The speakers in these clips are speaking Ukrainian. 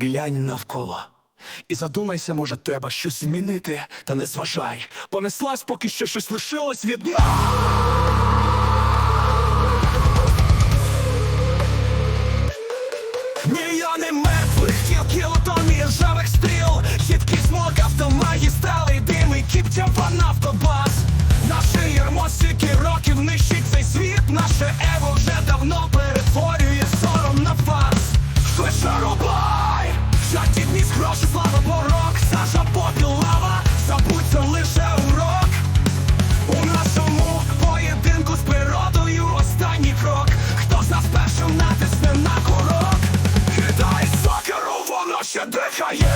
Глянь навколо. І задумайся, може, треба щось змінити, та не зважай. Понеслась, поки що щось лишилось від ще.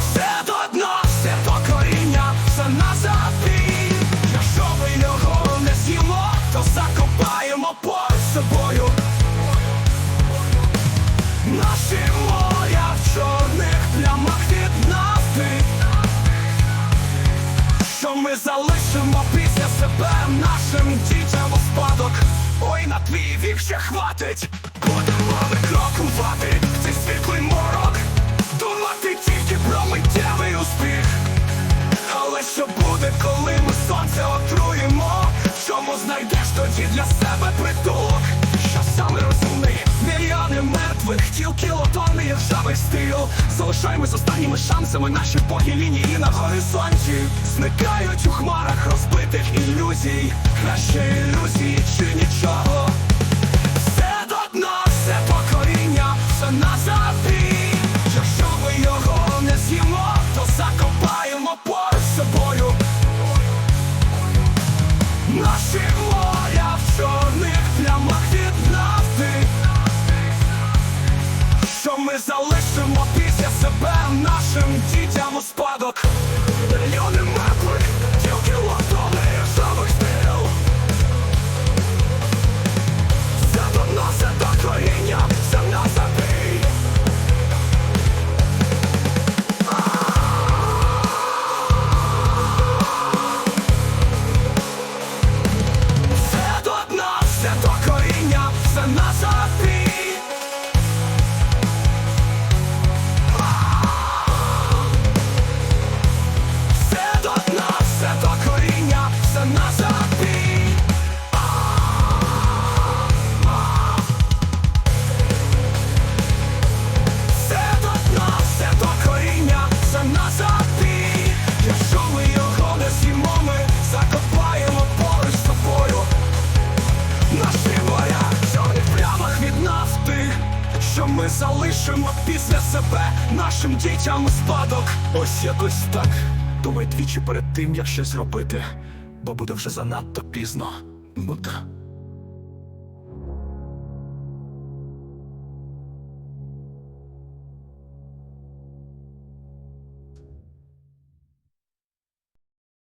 Все до дна, все до коріння, все на запій. Якщо ми його не з'їмо, то закопаємо поруч собою. Наші моря в чорних плямах від нафти що ми залишимо після себе нашим дітям у спадок. Ой, на твій вік ще хватить, будемо викрокувати що буде, коли ми сонце отруємо? В чому знайдеш тоді для себе притулок? Що саме розумний? Мільйони мертвих тіл, кілотонни і ржавий стил Залишаємось останніми шансами наші погі лінії на горизонті Зникають у хмарах розбитих ілюзій Краще ілюзії чи Наші моря в чорних плямах від нафти Що ми залишимо після себе нашим дітям у спадок Що ми залишимо після себе нашим дітям спадок Ось якось так. Думай двічі перед тим, як щось робити Бо буде вже занадто пізно. Буде